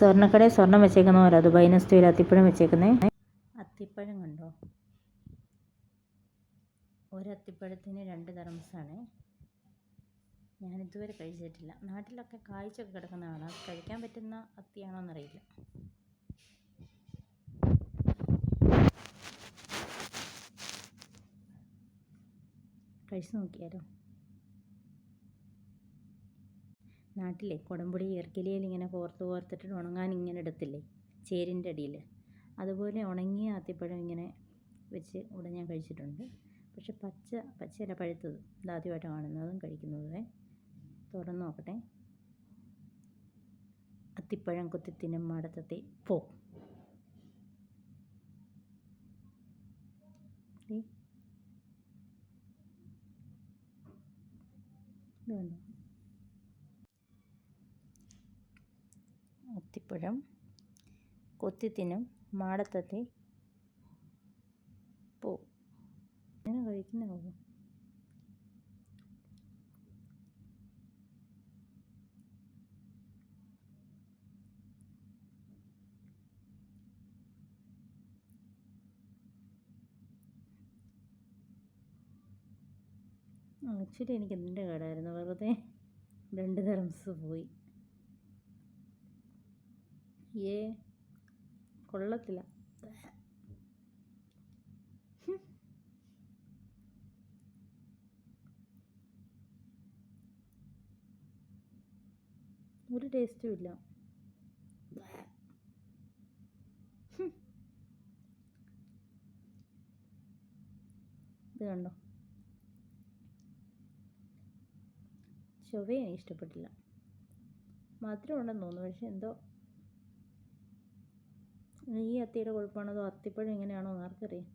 സ്വർണക്കടയിൽ സ്വർണം വെച്ചേക്കുന്ന പോലെ ദുബായ് നെസ്റ്റോയിൽ അത്തിപ്പഴം വെച്ചേക്കുന്നേ? അത്തിപ്പഴം കണ്ടോ? ഒരത്തിപ്പഴത്തിന് രണ്ട് തറംസാണ് ഞാനിതുവരെ കഴിച്ചിട്ടില്ല. നാട്ടിലൊക്കെ കായ്ച്ചൊക്കെ കിടക്കുന്ന കാണാം കഴിക്കാൻ പറ്റുന്ന അത്തിയാണോ എന്നറിയില്ല കഴിച്ചു നോക്കിയാലോ? നാട്ടിലെ കുടംപുളി ഈർക്കിലിയിൽ ഇങ്ങനെ കോർത്ത് കോർത്തിട്ട് ഉണങ്ങാൻ ഇങ്ങനെ ഇടത്തില്ലേ ചേരിന്റെ അടിയിൽ. അതുപോലെ ഉണങ്ങിയ ആത്തിപ്പഴം ഇങ്ങനെ വെച്ച് ഇവിടെ ഞാൻ കഴിച്ചിട്ടുണ്ട്. പക്ഷെ പച്ച പച്ചയല്ല പഴുത്തത്. ഇതാദ്യമായിട്ട് കാണുന്നതും കഴിക്കുന്നതും. തുറന്നു നോക്കട്ടെ. അത്തിപ്പഴം കുത്തി തിന്നും മടത്തത്തി. പോ. ദേ. അത്തിപ്പഴം കൊത്തിത്തിനും മാടത്തത്തെ പോ. എങ്ങനെ കഴിക്കുന്നതാവും ആക്ച്വലി എനിക്ക് എന്തിന്റെ കേടായിരുന്നു. വെറുതെ രണ്ട് തരംസ് പോയി. ഏ? കൊള്ളത്തില്ല. ഒരു ടേസ്റ്റും ഇല്ല. ഇത് കണ്ടോ? ചൊവ്വ ഇഷ്ടപ്പെട്ടില്ല. മധുരം ഉണ്ടെന്ന് തോന്നുന്നു പക്ഷെ എന്തോ ഈ അത്തിയുടെ കുഴപ്പമാണോ അതോ അത്തിപ്പഴം എങ്ങനെയാണോ എന്ന് ആർക്കറിയാം.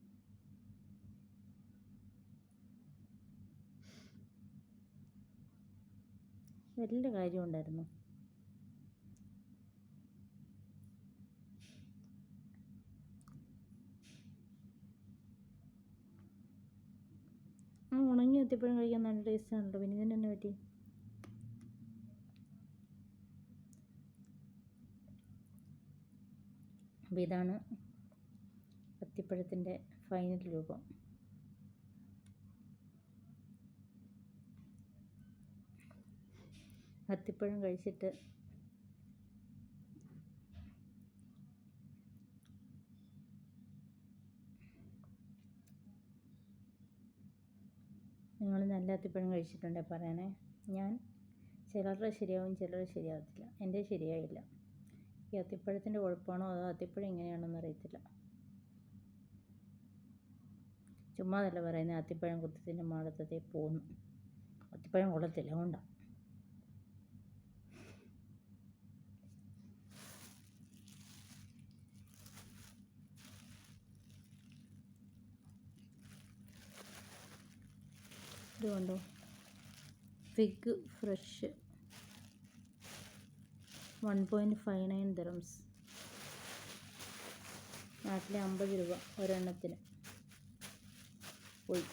വലിയ കാര്യം ഉണ്ടായിരുന്നു ആ ഉണങ്ങി അത്തിപ്പഴം കഴിക്കാൻ നല്ല ടേസ്റ്റ് ആണല്ലോ. പിന്നെ ഇതിന് പറ്റി? അപ്പോൾ ഇതാണ് അത്തിപ്പഴത്തിന്റെ ഫൈനൽ രൂപം. അത്തിപ്പഴം കഴിച്ചിട്ട് നിങ്ങൾ നല്ല അത്തിപ്പഴം കഴിച്ചിട്ടുണ്ടെങ്കിൽ പറയണേ ഞാൻ ചിലരുടെ ശരിയാവും ചിലർ ശരിയാവത്തില്ല. എന്റെ ശരിയായില്ല. ഈ അത്തിപ്പഴത്തിന്റെ കുഴപ്പമാണോ അതോ അത്തിപ്പഴം എങ്ങനെയാണെന്ന് അറിയത്തില്ല. ചുമ്മാതല്ല പറയുന്നത് അത്തിപ്പഴം കുത്തത്തിന്റെ മാടത്തത്തെ പോന്നു. അത്തിപ്പഴം കൊള്ളത്തില്ല അതുകൊണ്ടാണ് ഇത് കണ്ടോ? Fig fresh. One point five nine നാട്ടിലെ അമ്പത് രൂപ ഒരെണ്ണത്തിന്. പോയി.